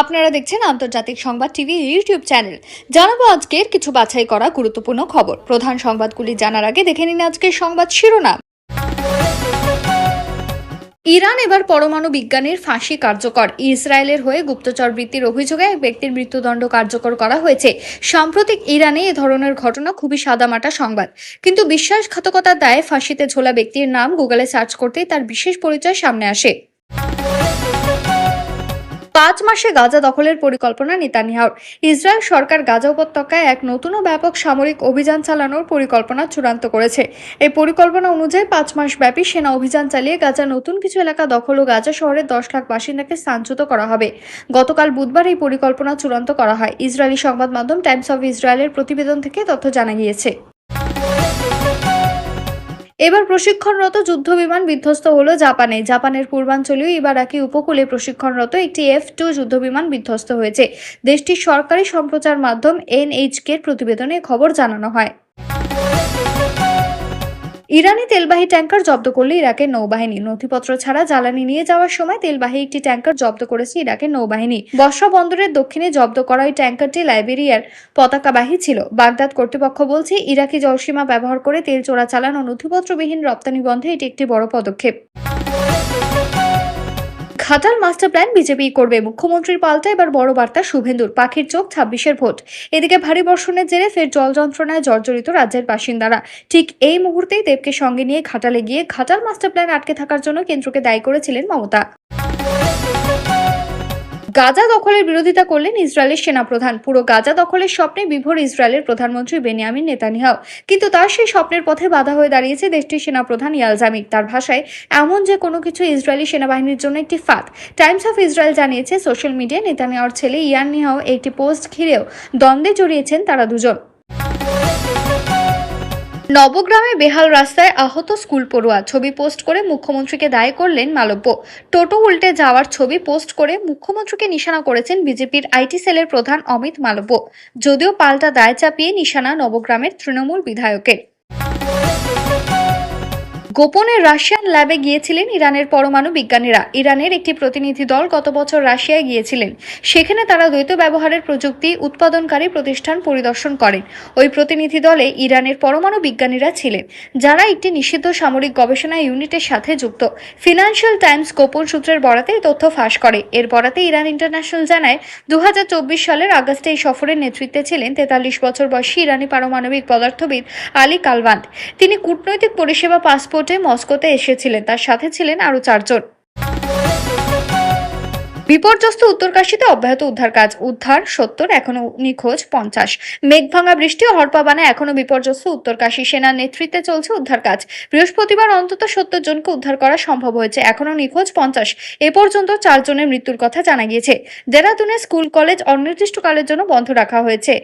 আপনারা দেখছেন আন্তর্জাতিক সংবাদ টিভি ইউটিউব চ্যানেল। জানাব আজকের কিছু বাছাই করা গুরুত্বপূর্ণ খবর। প্রধান সংবাদগুলি জানার আগে দেখে নিন আজকের সংবাদ শিরোনাম। ইরান এবার পরমাণু বিজ্ঞানীর ফাঁসি কার্যকর। ইসরায়েলের হয়ে গুপ্তচর বৃত্তির অভিযোগে এক ব্যক্তির মৃত্যুদণ্ড কার্যকর করা হয়েছে। সাম্প্রতিক ইরানে এ ধরনের ঘটনা খুবই সাদামাটা সংবাদ। কিন্তু বিশ্বাসঘাতকতার দায়ে ফাঁসিতে ঝোলা ব্যক্তির নাম গুগলে সার্চ করতেই তার বিশেষ পরিচয় সামনে আসে। পাঁচ মাসে গাজা দখলের পরিকল্পনা নেতানিয়াহুর। ইসরায়েল সরকার গাজা উপত্যকায় এক নতুন ও ব্যাপক সামরিক অভিযান চালানোর পরিকল্পনা চূড়ান্ত করেছে। এই পরিকল্পনা অনুযায়ী পাঁচ মাস ব্যাপী সেনা অভিযান চালিয়ে গাজা নতুন কিছু এলাকা দখল ও গাজা শহরের দশ লাখ বাসিন্দাকে স্থানচ্যুত করা হবে। গতকাল বুধবার এই পরিকল্পনা চূড়ান্ত করা হয়। ইসরায়েলি সংবাদ মাধ্যম টাইমস অফ ইসরায়েলের প্রতিবেদন থেকে তথ্য জানা গিয়েছে। এবার প্রশিক্ষণরত যুদ্ধ বিমান বিধ্বস্ত হলো জাপানে। জাপানের পূর্বাঞ্চলীয় ইবারাকি উপকূলে প্রশিক্ষণরত একটি এফ টু যুদ্ধ বিমান বিধ্বস্ত হয়েছে। দেশটির সরকারি সম্প্রচার মাধ্যম এনএইচকে প্রতিবেদনে খবর জানানো হয়। ইরানি তেলবাহী ট্যাঙ্কার জব্দ করলে ইরাকের নৌবাহিনী। নথিপত্র ছাড়া জ্বালানি নিয়ে যাওয়ার সময় তেলবাহী একটি ট্যাঙ্কার জব্দ করেছে ইরাকের নৌবাহিনী। বর্ষা বন্দরের দক্ষিণে জব্দ করা ওই ট্যাঙ্কারটি লাইবেরিয়ার পতাকাবাহী ছিল। বাগদাদ কর্তৃপক্ষ বলছে, ইরাকি জলসীমা ব্যবহার করে তেল চোরা চালানো নথিপত্রবিহীন রপ্তানি বন্ধে এটি একটি বড় পদক্ষেপ। ঘাটাল মাস্টার প্ল্যান বিজেপি করবে। মুখ্যমন্ত্রীর পাল্টা এবার বড় বার্তা শুভেন্দুর। পাখির চোখ ছাব্বিশের ভোট। এদিকে ভারী বর্ষণের জেরে ফের জল যন্ত্রণায় জর্জরিত রাজ্যের বাসিন্দারা। ঠিক এই মুহূর্তেই দেবকে সঙ্গে নিয়ে ঘাটালে গিয়ে ঘাটাল মাস্টার প্ল্যান আটকে থাকার জন্য কেন্দ্রকে দায়ী করেছিলেন মমতা। গাজা দখলের বিরোধিতা করলেন ইসরায়েলের সেনাপ্রধান। পুরো গাজা দখলের স্বপ্নে বিভোর ইসরায়েলের প্রধানমন্ত্রী বেনিয়ামিন নেতানিয়াহু। কিন্তু তার সেই স্বপ্নের পথে বাধা হয়ে দাঁড়িয়েছে দেশটির সেনাপ্রধান ইয়াল জামিক তার ভাষায়, এমন যে কোনো কিছু ইসরায়েলি সেনাবাহিনীর জন্য একটি ফাঁদ। টাইমস অফ ইসরায়েল জানিয়েছে, সোশ্যাল মিডিয়ায় নেতানিয়াহুর ছেলে ইয়ান নিহাও একটি পোস্ট ঘিরেও দ্বন্দ্বে জড়িয়েছেন তারা দুজন। নবগ্রামে বেহাল রাস্তায় আহত স্কুল পড়ুয়া। ছবি পোস্ট করে মুখ্যমন্ত্রীকে দায় করলেন মালব্য। টোটো উল্টে যাওয়ার ছবি পোস্ট করে মুখ্যমন্ত্রীকে নিশানা করেছেন বিজেপির আইটি সেলের প্রধান অমিত মালব্য। যদিও পাল্টা দায় চাপিয়ে নিশানা নবগ্রামের তৃণমূল বিধায়কের। গোপনে রাশিয়ান ল্যাবে গিয়েছিলেন ইরানের পরমাণু বিজ্ঞানীরা। ইরানের একটি প্রতিনিধি দল গত বছর রাশিয়ায় গিয়েছিলেন। সেখানে তারা দ্বৈত ব্যবহারের প্রযুক্তি, উৎপাদনকারী প্রতিষ্ঠান পরিদর্শন করেন। ওই প্রতিনিধি দলে ইরানের পরমাণু বিজ্ঞানীরা ছিলেন, যারা একটি নিষিদ্ধ সামরিক গবেষণা ইউনিটের সাথে যুক্ত। ফিনান্সিয়াল টাইমস গোপন সূত্রের বরাতে তথ্য ফাঁস করে। এর বরাতে ইরান ইন্টারন্যাশনাল জানায় দু হাজার চব্বিশ সালের আগস্টে এই সফরের নেতৃত্বে ছিলেন তেতাল্লিশ বছর বয়সী ইরানি পারমাণবিক পদার্থবিদ আলী কালবান্দ তিনি কূটনৈতিক পরিষেবা, পাসপোর্টে মস্কোতে এসেছিলেন। তার সাথে ছিলেন আরও চারজন। বিপর্যস্ত উত্তরকাশীতে অব্যাহত উদ্ধার কাজ। উদ্ধার সত্তর এখনও নিখোঁজ পঞ্চাশ। মেঘভাঙা বৃষ্টি ও হরপাবানে এখনও বিপর্যস্ত উত্তরকাশী সেনার নেতৃত্বে চলছে উদ্ধার কাজ। বৃহস্পতিবার অন্তত সত্তর জনকে উদ্ধার করা সম্ভব হয়েছে এখনও নিখোঁজ পঞ্চাশ। এ পর্যন্ত চারজনের মৃত্যুর কথা জানা গিয়েছে। দেরাদুনে স্কুল, কলেজ অনির্দিষ্টকালের জন্য বন্ধ রাখা হয়েছে।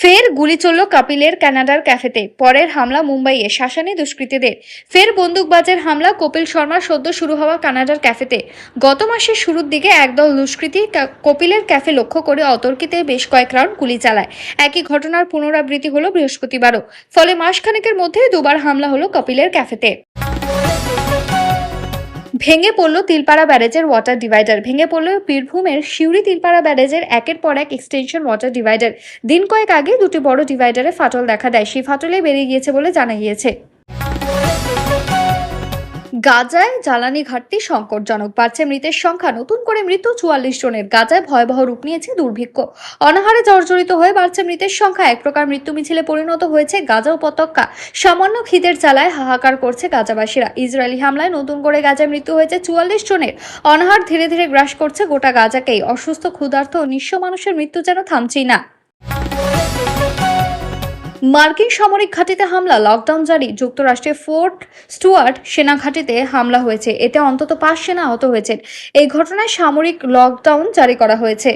ফের গুলি চলল কাপিলের কানাডার ক্যাফেতে। পরের হামলা মুম্বাইয়ে। শাসানি দুষ্কৃতীদের। ফের বন্দুকবাজের হামলা, কপিল শর্মার সদ্য শুরু হওয়া কানাডার ক্যাফেতে। গত মাসের শুরুর দিকে একদল দুষ্কৃতী কপিলের ক্যাফে লক্ষ্য করে অতর্কিতে বেশ কয়েক রাউন্ড গুলি চালায়। একই ঘটনার পুনরাবৃত্তি হলো বৃহস্পতিবারও। ফলে মাসখানেকের মধ্যে দুবার হামলা হলো কপিলের ক্যাফেতে। ভেঙে পড়ল তিলপাড়া ব্যারেজের ওয়াটার ডিভাইডার ভেঙে পড়ল বীরভূমের শিউরি তিলপাড়া ব্যারেজের একের পর এক এক্সটেনশন ওয়াটার ডিভাইডার দিন কয়েক আগে দুটি বড় ডিভাইডারে ফাটল দেখা দেয়। সেই ফাটলে বেরিয়ে গিয়েছে বলে জানা গিয়েছে। গাজায় জ্বালানি ঘাটতি সংকটজনক বাড়ছে, মৃতের সংখ্যা নতুন করে মৃত্যু চুয়াল্লিশ জনের। গাজায় ভয়াবহ রূপ নিয়েছে দুর্ভিক্ষ। অনাহারে জর্জরিত হয়ে বাড়ছে মৃতের সংখ্যা। এক প্রকার মৃত্যু মিছিলে পরিণত হয়েছে গাজা উপত্যকা। সামান্য খিদের জ্বালায় হাহাকার করছে গাজাবাসীরা। ইসরায়েলি হামলায় নতুন করে গাজায় মৃত্যু হয়েছে চুয়াল্লিশ জনের। অনাহার ধীরে ধীরে গ্রাস করছে গোটা গাজাকেই। অসুস্থ, ক্ষুধার্ত নিঃস্ব মানুষের মৃত্যু যেন থামছেই না। মার্কিন সামরিক ঘাঁটিতে হামলা, লকডাউন জারি, যুক্তরাষ্ট্রের ফোর্ট স্টুয়ার্ট সেনা ঘাঁটিতে হামলা হয়েছে। এতে অন্তত পাঁচ সেনা আহত হয়েছেন এই ঘটনায় সামরিক লকডাউন জারি করা হয়েছে।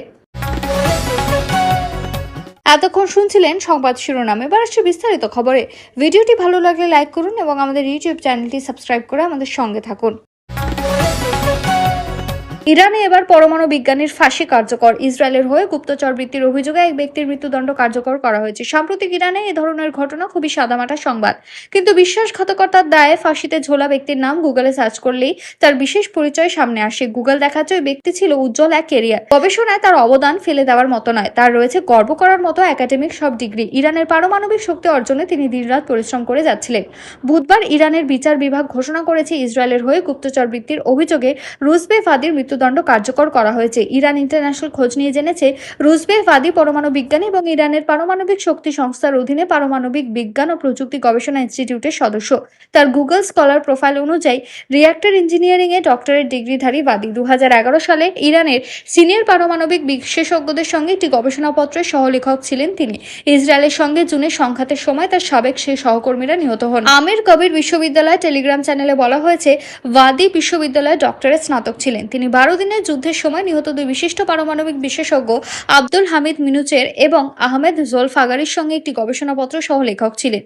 এতক্ষণ শুনছিলেন সংবাদ শিরোনাম। এবার আসছে বিস্তারিত খবরে। ভিডিওটি ভালো লাগলে লাইক করুন এবং আমাদের ইউটিউব চ্যানেলটি সাবস্ক্রাইব করে আমাদের সঙ্গে থাকুন। ইরানে এবার পরমাণু বিজ্ঞানীর ফাঁসি কার্যকর। ইসরায়েলের হয়ে গুপ্তচর বৃত্তির অভিযোগে এক ব্যক্তির মৃত্যুদণ্ড কার্যকর করা হয়েছে। সাম্প্রতিক ইরানে এই ধরনের ঘটনা খুবই সাদামাটা সংবাদ। কিন্তু বিশ্বাসঘাতকতার দায়ে ফাঁসিতে ঝোলা ব্যক্তির নাম গুগলে সার্চ করলেই তার বিশেষ পরিচয় সামনে আসে। গুগল দেখাচ্ছে ওই ব্যক্তি ছিল উজ্জ্বল এক কেরিয়ার গবেষণায় তার অবদান ফেলে দেওয়ার মতো নয়। তার রয়েছে গর্ব করার মতো একাডেমিক সব ডিগ্রি। ইরানের পারমাণবিক শক্তি অর্জনে তিনি দিনরাত পরিশ্রম করে যাচ্ছিলেন। বুধবার ইরানের বিচার বিভাগ ঘোষণা করেছে, ইসরায়েলের হয়ে গুপ্তচর বৃত্তির অভিযোগে রুজবে ফাদির মৃত্যুদণ্ড কার্যকর করা হয়েছে। ইরান ইন্টারন্যাশনাল খোঁজ নিয়ে জেনেছে রুজবে ফাদি পরমাণু বিজ্ঞানী এবং ইরানের পারমাণবিক শক্তি সংস্থার অধীনে পারমাণবিক বিজ্ঞান ও প্রযুক্তি গবেষণা ইনস্টিটিউটের সদস্য। তার গুগল স্কলার প্রোফাইল অনুযায়ী, রিয়াক্টর ইঞ্জিনিয়ারিং এ ডক্টরেট ডিগ্রিধারী বাদী দু সালে ইরানের সিনিয়র পারমাণবিক বিশেষজ্ঞদের সঙ্গে একটি গবেষণাপত্রের সহলেখক ছিলেন তিনি। ইসরায়েলের সঙ্গে জুনে সংঘাতের সময় তার সাবেক সেই সহকর্মীরা নিহত হন। আমির কবির বিশ্ববিদ্যালয় টেলিগ্রাম চ্যানেলে বলা হয়েছে ওয়াদি বিশ্ববিদ্যালয়ে ডক্টরেট স্নাতক ছিলেন। তিনি বারো দিনের যুদ্ধের সময় নিহত দুই বিশিষ্ট পারমাণবিক বিশেষজ্ঞ আব্দুল হামিদ মিনুচের এবং আহমেদ জোলফাগারির সঙ্গে একটি গবেষণাপত্র সহ লেখক ছিলেন।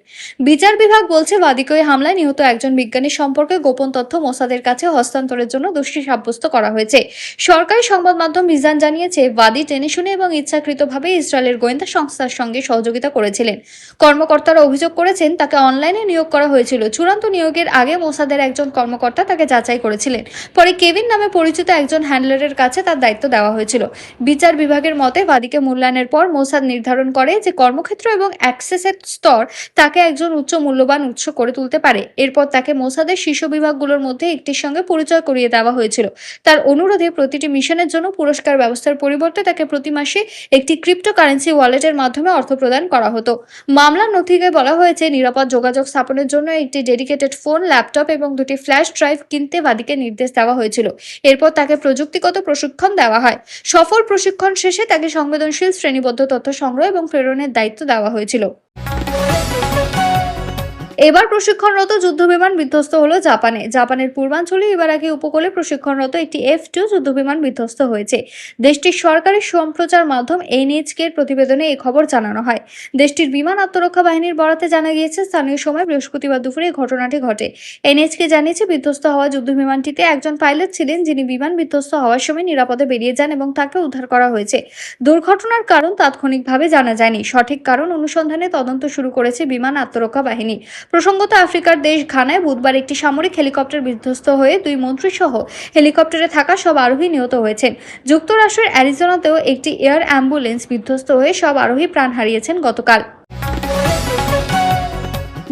বিচার বিভাগ বলছে ওই হামলায় নিহত একজন বিজ্ঞানী সম্পর্কে গোপন তথ্য মোসাদের কাছে হস্তান্তরের জন্য দোষী সাব্যস্ত করা হয়েছে। সরকারি সংবাদ মাধ্যম মিজান জানিয়েছে, বাদী টেনে শুনে এবং ইচ্ছাকৃতভাবে ইসরায়েলের গোয়েন্দা সংস্থার সঙ্গে সহযোগিতা করেছিলেন। কর্মকর্তারা অভিযোগ করেছেন, তাকে অনলাইনে নিয়োগ করা হয়েছিল। চূড়ান্ত নিয়োগের আগে মোসাদের একজন কর্মকর্তা তাকে যাচাই করেছিলেন। পরে কেভিন নামে পরিচিত একজন হ্যান্ডলারের কাছে তার দায়িত্ব দেওয়া হয়েছিল। বিচার বিভাগের মতে বাদীকে মূল্যায়নের পর মোসাদ নির্ধারণ করে যে কর্মক্ষেত্র এবং অ্যাক্সেসের স্তর তাকে একজন উচ্চ মূল্যবান উৎস করে তুলতে পারে। এরপর তাকে মোসাদের শীর্ষ বিভাগগুলোর মধ্যে একটির সঙ্গে পরিচয় করিয়ে দেওয়া হয়েছিল। তার অনুরোধে প্রতিটি মিশনের জন্য পুরস্কার ব্যবস্থার পরিবর্তে তাকে প্রতি মাসে একটি ক্রিপ্টোকারেন্সি ওয়ালেটের মাধ্যমে অর্থ প্রদান করা হতো। মামলার নথিকে বলা হয়েছে, নিরাপদ যোগাযোগ স্থাপনের জন্য একটি ডেডিকেটেড ফোন, ল্যাপটপ এবং দুটি ফ্ল্যাশ ড্রাইভ কিনতে বাদীকে নির্দেশ দেওয়া হয়েছিল। এরপর তাকে প্রযুক্তিগত প্রশিক্ষণ দেওয়া হয়। সফল প্রশিক্ষণ শেষে তাকে সংবেদনশীল শ্রেণীবদ্ধ তথ্য সংগ্রহ এবং প্রেরণের দায়িত্ব দেওয়া হয়েছিল। এবার প্রশিক্ষণরত যুদ্ধবিমান বিধ্বস্ত হলো জাপানে। জাপানের পূর্বাঞ্চলে এবার আগে উপকূলে প্রশিক্ষণরত একটি এফ টু যুদ্ধবিমান বিধ্বস্ত হয়েছে। দেশটির সরকারি সম্প্রচার মাধ্যম এনএইচকে এর প্রতিবেদনে এই খবর জানানো হয়। দেশটির বিমান আত্মরক্ষা বাহিনীর বরাতে জানা গিয়েছে, স্থানীয় সময় বৃহস্পতিবার দুপুরে ঘটনাটি ঘটে। এনএইচকে জানিয়েছে, বিধ্বস্ত হওয়া যুদ্ধবিমানটিতে একজন পাইলট ছিলেন যিনি বিমান বিধ্বস্ত হওয়ার সময় নিরাপদে বেরিয়ে যান এবং তাকে উদ্ধার করা হয়েছে। দুর্ঘটনার কারণ তাৎক্ষণিকভাবে জানা যায়নি। সঠিক কারণ অনুসন্ধানে তদন্ত শুরু করেছে বিমান আত্মরক্ষা বাহিনী। প্রসঙ্গত, আফ্রিকার দেশ ঘানায় বুধবার একটি সামরিক হেলিকপ্টার বিধ্বস্ত হয়ে দুই মন্ত্রী সহ হেলিকপ্টারে থাকা সব আরোহী নিহত হয়েছেন। যুক্তরাষ্ট্রের অ্যারিজোনাতেও একটি এয়ার অ্যাম্বুলেন্স বিধ্বস্ত হয়ে সব আরোহী প্রাণ হারিয়েছেন গতকাল।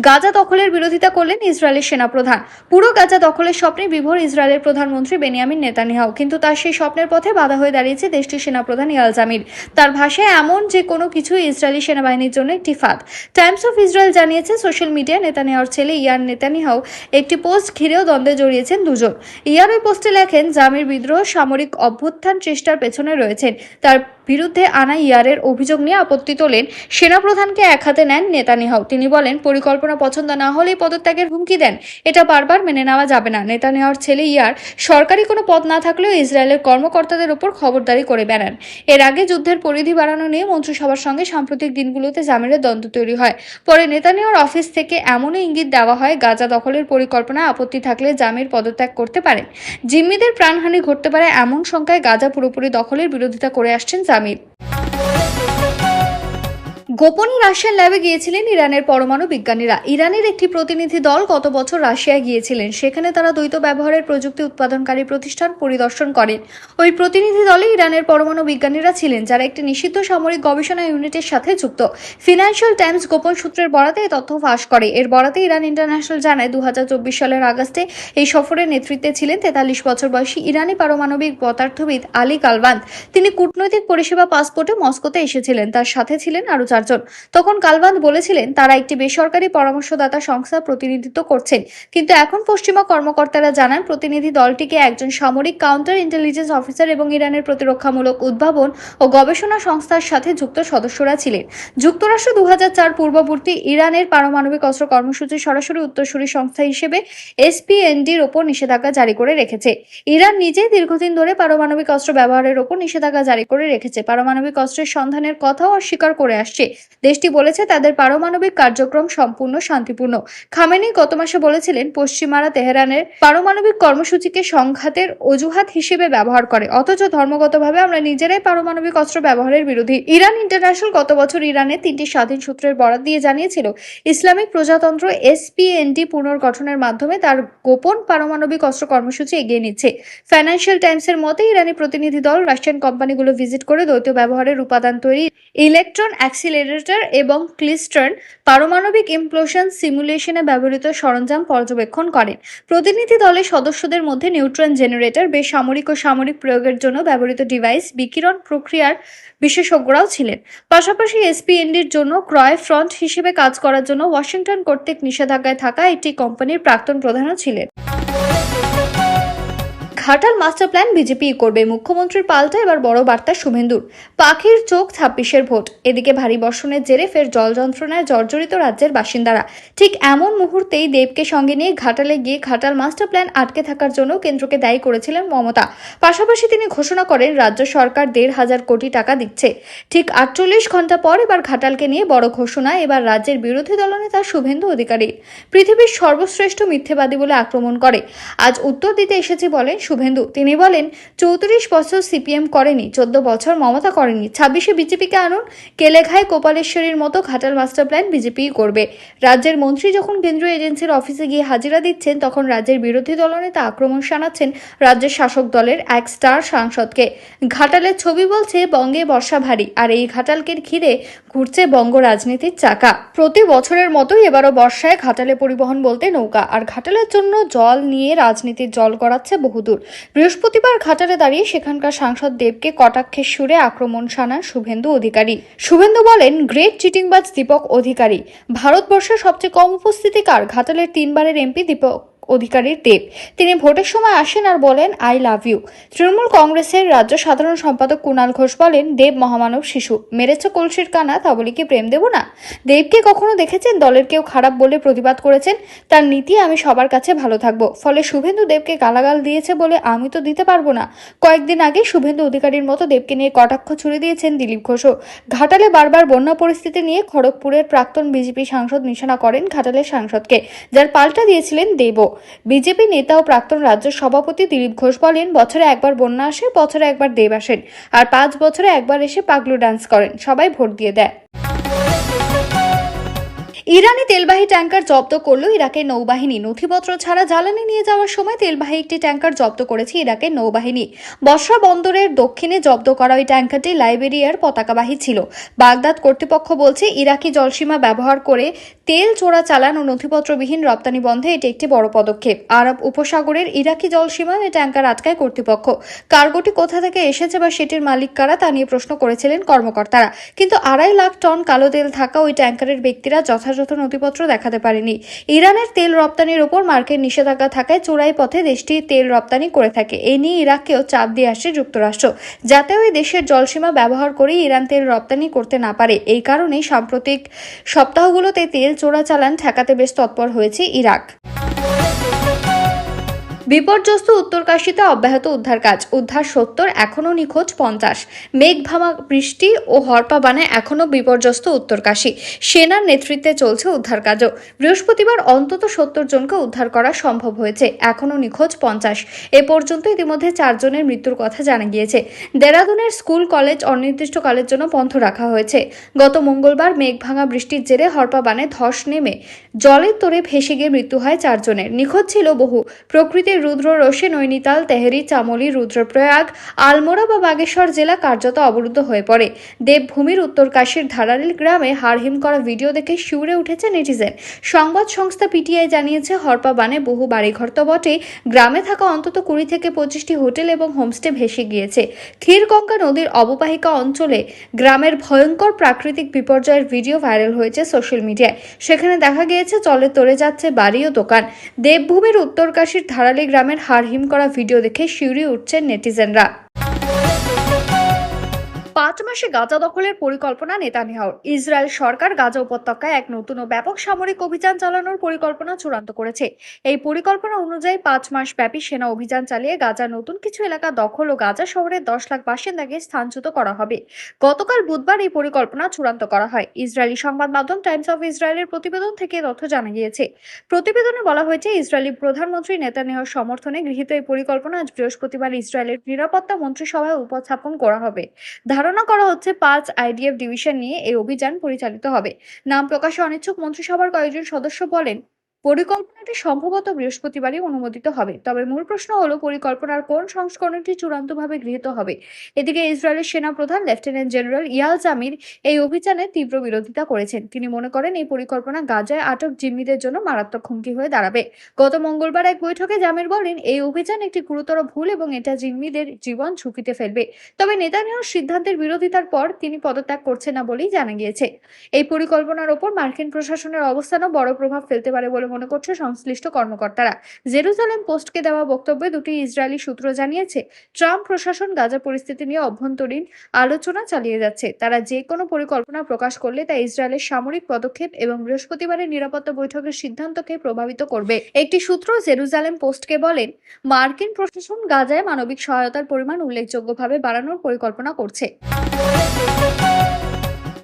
গাজা দখলের বিরোধিতা করলেন ইসরায়েলের সেনাপ্রধান। পুরো গাজা দখলের স্বপ্নে বিভোর ইসরায়েলের প্রধানমন্ত্রী বেনিয়ামিন নেতানিয়াহু। কিন্তু তার সেই স্বপ্নের পথে বাধা হয়ে দাঁড়িয়েছে দেশটির সেনাপ্রধান ইয়াল জামির তার ভাষায় এমন যে কোনো কিছুই ইসরায়েলি সেনাবাহিনীর জন্য একটি ফাঁদ টাইমস অফ ইসরায়েল জানিয়েছে, সোশ্যাল মিডিয়া নেতানিয়াহুর ছেলে ইয়ার নেতানিয়াহু একটি পোস্ট ঘিরেও দ্বন্দ্বে জড়িয়েছেন দুজন। ইয়ার ওই পোস্টে লেখেন, জামির বিদ্রোহ সামরিক অভ্যুত্থান চেষ্টার পেছনে রয়েছেন। তার বিরুদ্ধে আনা ইয়ারের অভিযোগ নিয়ে আপত্তি তোলেন সেনাপ্রধানকে এক হাতে নেন নেতানিয়াহু তিনি বলেন, পরিকল্পনা পছন্দ না হলেই পদত্যাগের হুমকি দেন। এটা বারবার মেনে নেওয়া যাবে না। নেতানিয়াহুর ছেলে ইয়ার সরকারি কোনো পদ না থাকলেও ইসরায়েলের কর্মকর্তাদের উপর খবরদারি করে বেড়ান। এর আগে যুদ্ধের পরিধি বাড়ানো নিয়ে মন্ত্রিসভার সঙ্গে সাম্প্রতিক দিনগুলোতে জামিরের দ্বন্দ্ব তৈরি হয়। পরে নেতানিয়াহুর অফিস থেকে এমনই ইঙ্গিত দেওয়া হয়, গাজা দখলের পরিকল্পনায় আপত্তি থাকলে জামির পদত্যাগ করতে পারেন জিম্মিদের প্রাণহানি ঘটতে পারে এমন সংখ্যায় গাজা পুরোপুরি দখলের বিরোধিতা করে আসছেন জামির গোপনে রাশিয়ান ল্যাবে গিয়েছিলেন ইরানের পরমাণু বিজ্ঞানীরা। ইরানের একটি প্রতিনিধি দল গত বছর রাশিয়ায় গিয়েছিলেন। সেখানে তারা দ্বৈত ব্যবহারের প্রযুক্তি উৎপাদনকারী প্রতিষ্ঠান পরিদর্শন করেন। ওই প্রতিনিধি দলে ইরানের পরমাণু বিজ্ঞানীরা ছিলেন, যারা একটি নিষিদ্ধ সামরিক গবেষণা ইউনিটের সাথে যুক্ত। ফিনান্সিয়াল টাইমস গোপন সূত্রের বরাতে এই তথ্য ফাঁস করে। এর বরাতে ইরান ইন্টারন্যাশনাল জানায় দু হাজার চব্বিশ সালের আগস্টে এই সফরের নেতৃত্বে ছিলেন তেতাল্লিশ বছর বয়সী ইরানি পারমাণবিক পদার্থবিদ আলী কালবান্দ। তিনি কূটনৈতিক পরিষেবা পাসপোর্টে মস্কোতে এসেছিলেন। তার সাথে ছিলেন আরও চারজন। তখন কালবান্দ বলেছিলেন, তারা একটি বেসরকারি পরামর্শদাতা সংস্থা প্রতিনিধিত্ব করছেন। কিন্তু এখন পশ্চিমা কর্মকর্তারা জানান, প্রতিনিধি দলটিকে একজন সামরিক কাউন্টার ইন্টেলিজেন্স অফিসার এবং ইরানের প্রতিরক্ষামূলক উদ্ভাবন ও গবেষণা সংস্থার সাথে যুক্ত সদস্যরা ছিলেন। যুক্তরাষ্ট্র দুহাজার চার পূর্ববর্তী ইরানের পারমাণবিক অস্ত্র কর্মসূচি সরাসরি উত্তরসূরি সংস্থা হিসেবে এসপিএনডির ওপর নিষেধাজ্ঞা জারি করে রেখেছে। ইরান নিজে দীর্ঘদিন ধরে পারমাণবিক অস্ত্র ব্যবহারের ওপর নিষেধাজ্ঞা জারি করে রেখেছে। পারমাণবিক অস্ত্রের সন্ধানের কথাও অস্বীকার করে আসছে। দেশটি বলেছে, তাদের পারমাণবিক কার্যক্রম সম্পূর্ণ শান্তিপূর্ণ। খামেনি গত মাসে বলেছিলেন, পশ্চিমারা তেহরানের পারমাণবিক কর্মসূচিকে সংঘাতের অজুহাত হিসেবে ব্যবহার করে। অথচ ধর্মগতভাবে আমরা নিজেরাই পারমাণবিক অস্ত্র ব্যবহারের বিরোধী। ইরান ইন্টারন্যাশনাল গত বছর ইরানে তিনটি স্বাধীন সূত্রের বরাত দিয়ে জানিয়েছিল, ইসলামিক প্রজাতন্ত্র এসপিএনডি পুনর্গঠনের মাধ্যমে তার গোপন পারমাণবিক অস্ত্র কর্মসূচি এগিয়ে নিচ্ছে। ফাইন্যান্সিয়াল টাইমসের মতে, ইরানি প্রতিনিধি দল রাশিয়ান কোম্পানিগুলো ভিজিট করে দ্বৈত ব্যবহারের উপাদান তৈরি ইলেকট্রন অ্যাক্সিলারেটর এবং ক্লিস্টার্ন পারমাণবিক ইমপ্লোশন সিমুলেশনে ব্যবহৃত সরঞ্জাম পর্যবেক্ষণ করেন। প্রতিনিধি দলের সদস্যদের মধ্যে নিউট্রন জেনারেটর, বেসামরিক ও সামরিক প্রয়োগের জন্য ব্যবহৃত ডিভাইস, বিকিরণ প্রক্রিয়ার বিশেষজ্ঞরাও ছিলেন। পাশাপাশি এসপিএনডির জন্য ক্রয় ফ্রন্ট হিসেবে কাজ করার জন্য ওয়াশিংটন কর্তৃক নিষেধাজ্ঞায় থাকা একটি কোম্পানির প্রাক্তন প্রধানও ছিলেন। ঘাটাল মাস্টার প্ল্যান বিজেপি করবে। মুখ্যমন্ত্রীর পাল্টা এবার বড় বার্তা শুভেন্দুর। পাখির চোখ ছাব্বিশের ভোট। এদিকে ভারী বর্ষণের জেরে ফের জল যন্ত্রণায় জর্জরিত রাজ্যের বাসিন্দারা। ঠিক এমন মুহূর্তেই দেবকে সঙ্গে নিয়ে ঘাটালে গিয়ে ঘাটাল মাস্টার প্ল্যান আটকে থাকার জন্য কেন্দ্রকে দায়ী করেছিলেন মমতা। পাশাপাশি তিনি ঘোষণা করেন, রাজ্য সরকার দেড় হাজার কোটি টাকা দিচ্ছে। ঠিক আটচল্লিশ ঘণ্টা পর এবার ঘাটালকে নিয়ে বড় ঘোষণা এবার রাজ্যের বিরোধী দলনেতা শুভেন্দু অধিকারী পৃথিবীর সর্বশ্রেষ্ঠ মিথ্যেবাদী বলে আক্রমণ করে। আজ উত্তর দিতে এসেছে বলেন শুভেন্দু। তিনি বলেন, চৌত্রিশ বছর সিপিএম করেনি, চোদ্দ বছর মমতা করেনি ছাব্বিশে বিজেপিকে আনুন, কেলেঘায় কোপালেশ্বরীর মতো ঘাটাল মাস্টার প্ল্যান বিজেপিই করবে। রাজ্যের মন্ত্রী যখন কেন্দ্রীয় এজেন্সির অফিসে গিয়ে হাজিরা দিচ্ছেন, তখন রাজ্যের বিরোধী দলনেতা আক্রমণ শানাচ্ছেন রাজ্যের শাসক দলের এক স্টার সাংসদকে। ঘাটালের ছবি বলছে, বঙ্গে বর্ষা ভারী, আর এই ঘাটালকে ঘিরে ঘুরছে বঙ্গ রাজনীতির চাকা। প্রতি বছরের মতোই এবারও বর্ষায় ঘাটালে পরিবহন বলতে নৌকা, আর ঘাটালের জন্য জল নিয়ে রাজনীতির জল গড়াচ্ছে বহুদূর। বৃহস্পতিবার ঘাটারে দাঁড়িয়ে সেখানকার সাংসদ দেবকে কটাক্ষের সুরে আক্রমণ শানান শুভেন্দু অধিকারী। শুভেন্দু বলেন, গ্রেট চিটিংবাজ দীপক অধিকারী। ভারতবর্ষের সবচেয়ে কম উপস্থিতিকার ঘাটালের তিনবারের এমপি দীপক অধিকারীর দেব। তিনি ভোটের সময় আসেন আর বলেন, আই লাভ ইউ। তৃণমূল কংগ্রেসের রাজ্য সাধারণ সম্পাদক কুণাল ঘোষ বলেন, দেব মহামানব শিশু। মেরেছ কলসির কানা, তা বলে কি প্রেম দেব না? দেবকে কখনো দেখেছেন? দলের কেউ খারাপ বলে প্রতিবাদ করেছেন? তার নীতি, আমি সবার কাছে ভালো থাকব। ফলে শুভেন্দু দেবকে গালাগাল দিয়েছে বলে, আমি তো দিতে পারব না। কয়েকদিন আগে শুভেন্দু অধিকারীর মতো দেবকে নিয়ে কটাক্ষ ছুড়ে দিয়েছেন দিলীপ ঘোষও। ঘাটালে বারবার বন্যা পরিস্থিতি নিয়ে খড়গপুরের প্রাক্তন বিজেপি সাংসদ নিশানা করেন ঘাটালের সাংসদকে, যার পাল্টা দিয়েছিলেন দেবও। বিজেপি নেতা ও প্রাক্তন রাজ্য সভাপতি দিলীপ ঘোষ বলেন, বছরে একবার বন্যা আসে, বছরে একবার দেব আসেন, আর পাঁচ বছরে একবার এসে পাগলু ডান্স করেন, সবাই ভোট দিয়ে দেয়। ইরানি তেলবাহী ট্যাঙ্কার জব্দ করল ইরাকের নৌবাহিনী নথিপত্র ছাড়া জ্বালানি নিয়ে যাওয়ার সময় তেলবাহী একটি ট্যাঙ্কার জব্দ করেছে ইরাকের নৌবাহিনী। বসরা বন্দরের দক্ষিণে জব্দ করা ওই ট্যাঙ্কারটি লাইবেরিয়ার পতাকাবাহী ছিল। বাগদাদ কর্তৃপক্ষ বলছে, ইরাকি জলসীমা ব্যবহার করে তেল চোরা চালান ও নথিপত্রবিহীন রপ্তানি বন্ধে এটি একটি বড় পদক্ষেপ। আরব উপসাগরের ইরাকি জলসীমায় এই ট্যাঙ্কার আটকায় কর্তৃপক্ষ। কার্গোটি কোথা থেকে এসেছে বা সেটির মালিক কারা তা নিয়ে প্রশ্ন করেছিলেন কর্মকর্তারা। কিন্তু আড়াই লাখ টন কালো তেল থাকা ওই ট্যাঙ্কারের ব্যক্তিরা যথাযথ নথিপত্র দেখাতে পারেনি। ইরানের তেল রপ্তানির ওপর মার্কের নিষেধাজ্ঞা থাকায় চোরাই পথে দেশটি তেল রপ্তানি করে থাকে। এ নিয়ে ইরাককেও চাপ দিয়ে আসছে যুক্তরাষ্ট্র। যাতে ওই দেশের জলসীমা ব্যবহার করে ইরান তেল রপ্তানি করতে না পারে। এই কারণেই সাম্প্রতিক সপ্তাহগুলোতে তেল চোরাচালান ঠেকাতে বেশ তৎপর হয়েছে ইরাক। বিপর্যস্ত উত্তরকাশীতে অব্যাহত উদ্ধার কাজ উদ্ধার সত্তর, এখনও নিখোঁজ পঞ্চাশ। মেঘ ভামা বৃষ্টি ও হরপাবানে এখনও বিপর্যস্ত উত্তরকাশী। সেনার নেতৃত্বে চলছে উদ্ধার কাজও বৃহস্পতিবার অন্তত সত্তর জনকে উদ্ধার করা সম্ভব হয়েছে। এখনও নিখোঁজ পঞ্চাশ। এ পর্যন্ত ইতিমধ্যে চারজনের মৃত্যুর কথা জানা গিয়েছে। দেরাদুনের স্কুল, কলেজ, অনির্দিষ্টকালের জন্য বন্ধ রাখা হয়েছে। গত মঙ্গলবার মেঘ ভাঙা বৃষ্টির জেরে হরপাবানে ধস নেমে জলের তোরে ভেসে গিয়ে মৃত্যু হয় চারজনের। নিখোঁজ ছিল বহু। প্রকৃতির রুদ্র রোশে নৈনিতাল, তেহরি, চামলি, রুদ্রপ্রয়াগ, আলমোড়া বা বাগেশ্বর জেলা কার্যত অবরুদ্ধ হয়ে পড়ে। দেবভূমির উত্তরকাশীর ধারালিল গ্রামে হাড়হিম করা ভিডিও দেখে শিউরে উঠেছে নেটিজেন। সংবাদ সংস্থা পিটিআই জানিয়েছে, হরপা বানে বহু বাড়িঘর তো বটে গ্রামে থাকা অন্তত কুড়ি থেকে পঁচিশটি হোটেল এবং হোমস্টে ভেসে গিয়েছে। ক্ষীরগঙ্গা নদীর অববাহিকা অঞ্চলে গ্রামের ভয়ঙ্কর প্রাকৃতিক বিপর্যয়ের ভিডিও ভাইরাল হয়েছে সোশ্যাল মিডিয়ায়। সেখানে দেখা গিয়েছে জলে তরে যাচ্ছে বাড়ি ও দোকান। দেবভূমির উত্তরকাশীর ধারালি গ্রামের হাড়হিম করা ভিডিও দেখে শিউরি উঠছেন নেটিজেনরা। পাঁচ মাসে গাজা দখলের পরিকল্পনা নেতানিয়াহুর ইসরায়েল সরকার গাজা উপত্যকায় এক নতুন ও ব্যাপক সামরিক অভিযান চালানোর পরিকল্পনা চূড়ান্ত করেছে। এই পরিকল্পনা অনুযায়ী পাঁচ মাস ব্যাপী সেনা অভিযান চালিয়ে গাজার নতুন কিছু এলাকা দখল ও গাজা শহরের দশ লাখ বাসিন্দাকে স্থানচ্যুত করা হবে। গতকাল বুধবার এই পরিকল্পনা চূড়ান্ত করা হয়। ইসরায়েলি সংবাদ মাধ্যম টাইমস অফ ইসরায়েলের প্রতিবেদন থেকে তথ্য জানা গিয়েছে। প্রতিবেদনে বলা হয়েছে, ইসরায়েলি প্রধানমন্ত্রী নেতানিয়াহুর সমর্থনে গৃহীত এই পরিকল্পনা আজ বৃহস্পতিবার ইসরায়েলের নিরাপত্তা মন্ত্রিসভায় উপস্থাপন করা হবে। ধারণা করা হচ্ছে পাঁচ আইডিএফ ডিভিশন নিয়ে এই অভিযান পরিচালিত হবে। নাম প্রকাশে অনিচ্ছুক মন্ত্রিসভার কয়েকজন সদস্য বলেন পরিকল্পনাটি সম্ভবত বৃহস্পতিবারই অনুমোদিত হবে। তবে মূল প্রশ্ন হলো, পরিকল্পনার কোন সংস্করণটি চূড়ান্তভাবে গৃহীত হবে? এদিকে ইসরায়েলের সেনা প্রধান লেফটেন্যান্ট জেনারেল ইয়াল জামির এই অভিযানের তীব্র বিরোধিতা করেছেন। তিনি মনে করেন, এই পরিকল্পনা গাজায় আটক জিম্মিদের জন্য মারাত্মক হুমকি হয়ে দাঁড়াবে। গত মঙ্গলবার এক বৈঠকে জামির বলেন, এই অভিযান একটি গুরুতর ভুল এবং এটা জিম্মিদের জীবন ঝুঁকিতে ফেলবে। তবে নেতানিয়াহুর সিদ্ধান্তের বিরোধিতার পর তিনি পদত্যাগ করছে না বলেই জানা গিয়েছে। এই পরিকল্পনার ওপর মার্কিন প্রশাসনের অবস্থানও বড় প্রভাব ফেলতে পারে বলে মনে করছে? সংশ্লিষ্ট কর্মকর্তারা। জেরুজালেম পোস্টকে দেওয়া বক্তব্যে দুটি ইসরায়েলি সূত্র জানিয়েছে, ট্রাম্প প্রশাসন গাজা পরিস্থিতি নিয়ে অভ্যন্তরীণ আলোচনা চালিয়ে যাচ্ছে। তারা যে কোনো পরিকল্পনা প্রকাশ করলে তা ইসরায়েলের সামরিক পদক্ষেপ এবং বৃহস্পতিবারের নিরাপত্তা বৈঠকের সিদ্ধান্তকে প্রভাবিত করবে। একটি সূত্র জেরুজালেম পোস্টকে বলেন, মার্কিন প্রশাসন গাজায় মানবিক সহায়তার পরিমাণ উল্লেখযোগ্যভাবে বাড়ানোর পরিকল্পনা করছে।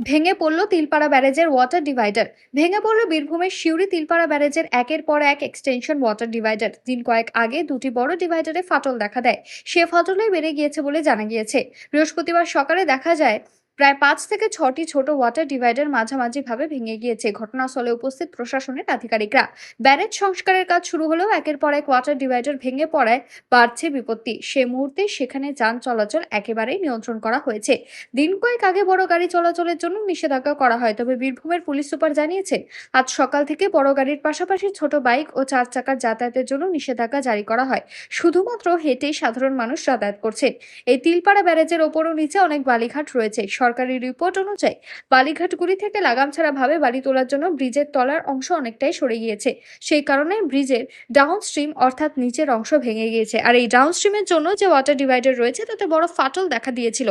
ভেঙে পড়ল তিলপাড়া ব্যারেজের ওয়াটার ডিভাইডার ভেঙে পড়ল বীরভূমের শিউরি তিলপাড়া ব্যারেজের একের পর এক এক্সটেনশন ওয়াটার ডিভাইডার দিন কয়েক আগে দুটি বড় ডিভাইডারে ফাটল দেখা দেয়। সে ফাটলে বেড়ে গিয়েছে বলে জানা গিয়েছে। বৃহস্পতিবার সকালে দেখা যায় প্রায় পাঁচ থেকে ছটি ছোট ওয়াটার ডিভাইডার মাঝামাঝি ভাবে ভেঙে গিয়েছে। ঘটনাস্থলে উপস্থিত প্রশাসনের আধিকারিকরা। ব্যারেজ সংস্কারের কাজ শুরু হলেও একের পর এক ওয়াটার ডিভাইডার ভেঙে পড়ায় বাড়ছে বিপত্তি। সে মুহূর্তে সেখানে যান চলাচল একেবারেই নিয়ন্ত্রণ করা হয়েছে। দিন কয়েক আগে বড় গাড়ি চলাচলের জন্য নিষেধাজ্ঞা করা হয়, তবে বীরভূমের পুলিশ সুপার জানিয়েছেন আজ সকাল থেকে বড় গাড়ির পাশাপাশি ছোট বাইক ও চার চাকার যাতায়াতের জন্য নিষেধাজ্ঞা জারি করা হয়। শুধুমাত্র হেঁটেই সাধারণ মানুষ যাতায়াত করছে। এই তিলপাড়া ব্যারেজের ওপর ও নিচে অনেক বালিঘাট রয়েছে। সরকারি রিপোর্ট অনুযায়ী বালিঘাটগুলি থেকে লাগাম ছাড়া ভাবে বালি তোলার জন্য ব্রিজের তলার অংশ অনেকটাই সরে গিয়েছে। সেই কারণে ব্রিজের ডাউন স্ট্রিম অর্থাৎ নিচের অংশ ভেঙে গিয়েছে। আর এই ডাউন স্ট্রিমের জন্য যে ওয়াটার ডিভাইডার রয়েছে, তাতে বড় ফাটল দেখা দিয়েছিল।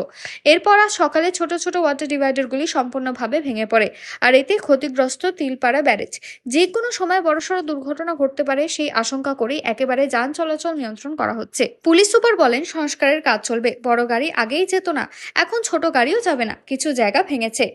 এরপর আজ সকালে ছোট ছোট ওয়াটার ডিভাইডারগুলি সম্পূর্ণভাবে ভেঙে পড়ে। আর এতে ক্ষতিগ্রস্ত তিলপাড়া ব্যারেজ। যে কোনো সময় বড়সড় দুর্ঘটনা ঘটতে পারে, সেই আশঙ্কা করেই একেবারে যান চলাচল নিয়ন্ত্রণ করা হচ্ছে। পুলিশ সুপার বলেন, সংস্কারের কাজ চলবে। বড় গাড়ি আগেই যেত না, এখন ছোট গাড়িও যাবে না কিছু জায়গা ভেঙেছে।